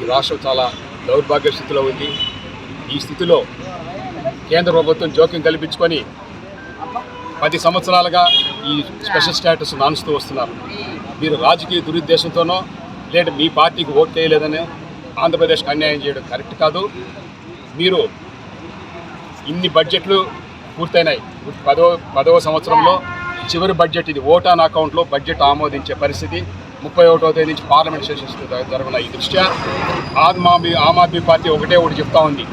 ఈ రాష్ట్రం చాలా దౌర్భాగ్య స్థితిలో ఉంది. ఈ స్థితిలో కేంద్ర ప్రభుత్వం జోక్యం కల్పించుకొని పది సంవత్సరాలుగా ఈ స్పెషల్ స్టేటస్ నానుస్తూ వస్తున్నారు. మీరు రాజకీయ దురుద్దేశంతోనో లేదా మీ పార్టీకి ఓట్ చేయలేదని ఆంధ్రప్రదేశ్కి అన్యాయం చేయడం కరెక్ట్ కాదు. మీరు ఇన్ని బడ్జెట్లు పూర్తయినాయి. పదో పదవ సంవత్సరంలో చివరి బడ్జెట్ ఇది ఓటాన్ అకౌంట్లో బడ్జెట్ ఆమోదించే పరిస్థితి. ముప్పై ఒకటో తేదీ నుంచి పార్లమెంట్ సెషన్స్ జరగన ఈ దృష్ట్యా ఆమ్ ఆద్మీ ఆమ్ ఆద్మీ పార్టీ ఒకటే ఒకటి చెప్తా ఉంది.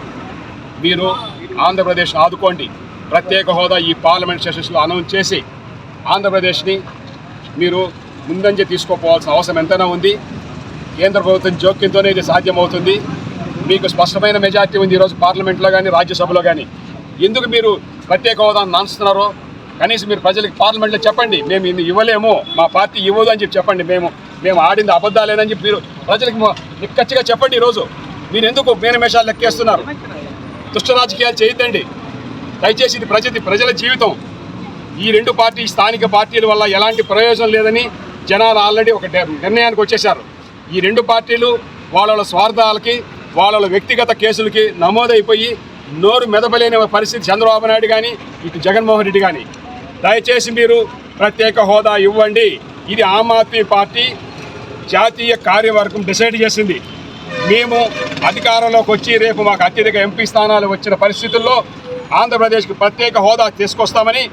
మీరు ఆంధ్రప్రదేశ్ ఆదుకోండి. ప్రత్యేక హోదా ఈ పార్లమెంట్ సెషన్స్లో అనౌన్స్ చేసి ఆంధ్రప్రదేశ్ని మీరు ముందంజ తీసుకోపోవాల్సిన అవసరం ఎంతైనా ఉంది. కేంద్ర ప్రభుత్వం జోక్యంతోనే ఇది సాధ్యమవుతుంది. మీకు స్పష్టమైన మెజార్టీ ఉంది ఈరోజు పార్లమెంట్లో కానీ రాజ్యసభలో కానీ ఎందుకు మీరు ప్రత్యేక హోదాను నాన్స్తున్నారో కనీసం మీరు ప్రజలకు పార్లమెంట్లో చెప్పండి మేము ఇన్ని ఇవ్వలేము మా పార్టీ ఇవ్వదు అని చెప్పి చెప్పండి మేము మేము ఆడింది అబద్ధాలేనని చెప్పి మీరు ప్రజలకు నిక్కచ్చిగా చెప్పండి ఈరోజు. మీరు ఎందుకు మేనమేషాలు లెక్కేస్తున్నారు? దుష్ట రాజకీయాలు చేయొద్దండి. దయచేసి ఇది ప్రజది ప్రజల జీవితం. ఈ రెండు పార్టీ స్థానిక పార్టీల వల్ల ఎలాంటి ప్రయోజనం లేదని జనాలు ఆల్రెడీ ఒక డే- నిర్ణయానికి వచ్చేశారు. ఈ రెండు పార్టీలు వాళ్ళ స్వార్థాలకి వాళ్ళ వ్యక్తిగత కేసులకి నమోదైపోయి నోరు మెదపలేని పరిస్థితి చంద్రబాబు నాయుడు కానీ ఇటు జగన్మోహన్ రెడ్డి కానీ దయచేసి మీరు ప్రత్యేక హోదా ఇవ్వండి. ఇది ఆమ్ ఆద్మీ పార్టీ జాతీయ కార్యవర్గం డిసైడ్ చేసింది. మేము అధికారంలోకి వచ్చి రేపు మాకు అత్యధిక ఎంపీ స్థానాలు వచ్చిన పరిస్థితుల్లో ఆంధ్రప్రదేశ్కి ప్రత్యేక హోదా తీసుకొస్తామని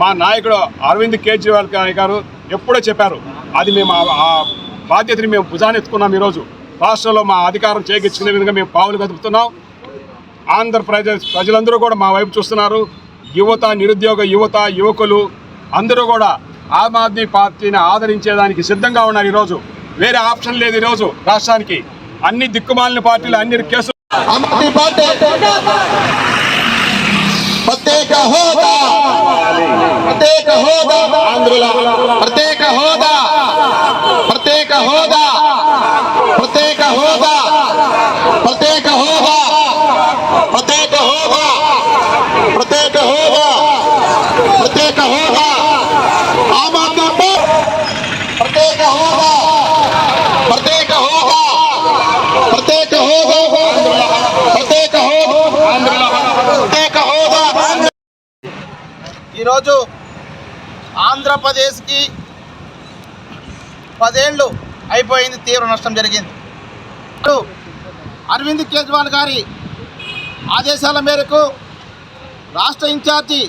మా నాయకుడు అరవింద్ కేజ్రీవాల్ గారు ఎప్పుడో చెప్పారు. అది మేము ఆ- బాధ్యతని మేము భుజానెత్తుకున్నాం ఈరోజు. రాష్ట్రంలో మా అధికారం చేకూర్చుకునే విధంగా మేము పావులు కదుపుతున్నాం ఆంధ్రప్రదేశ్ ప్రజలందరూ కూడా మా వైపు చూస్తున్నారు. యువత నిరుద్యోగ యువత యువకులు అందరూ కూడా ఆమ్ ఆద్మీ పార్టీని ఆదరించేదానికి సిద్ధంగా ఉన్నారు ఈరోజు. వేరే ఆప్షన్ లేదు ఈరోజు రాష్ట్రానికి. అన్ని దిక్కుమాలిన పార్టీలు అన్ని కేసులు ప్రత్యేక హోదా ప్రత్యేక హోదా ఆంధ్రుల ప్రత్యేక హోదా ప్రత్యేక హోదా ప్రత్యేక హోదా ప్రత్యేక హోదా ప్రత్యేక హోదా ప్రత్యేక హోదా ప్రత్యేక హోదా ఆమ్ ఆద్మీ పార్టీ ఈరోజు ఆంధ్రప్రదేశ్కి పదేళ్ళు అయిపోయింది తీవ్ర నష్టం జరిగింది. ఇప్పుడు అరవింద్ కేజ్రీవాల్ గారి ఆదేశాల మేరకు రాష్ట్ర ఇన్ఛార్జి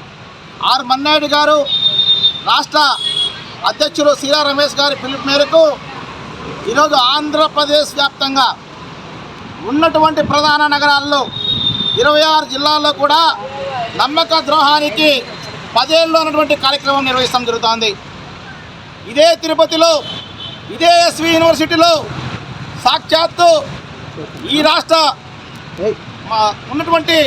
ఆర్ మన్నాయుడు గారు రాష్ట్ర అధ్యక్షులు సీరా రమేష్ గారి పిలుపు మేరకు ఈరోజు ఆంధ్రప్రదేశ్ వ్యాప్తంగా ఉన్నటువంటి ప్రధాన నగరాల్లో ఇరవై ఆరు జిల్లాల్లో కూడా నమ్మక ద్రోహానికి పదేళ్ళు అన్నటువంటి కార్యక్రమం నిర్వహిస్తాం జరుగుతోంది. ఇదే తిరుపతిలో ఇదే ఎస్వి యూనివర్సిటీలో సాక్షాత్తు ఈ రాష్ట్ర ఉన్నటువంటి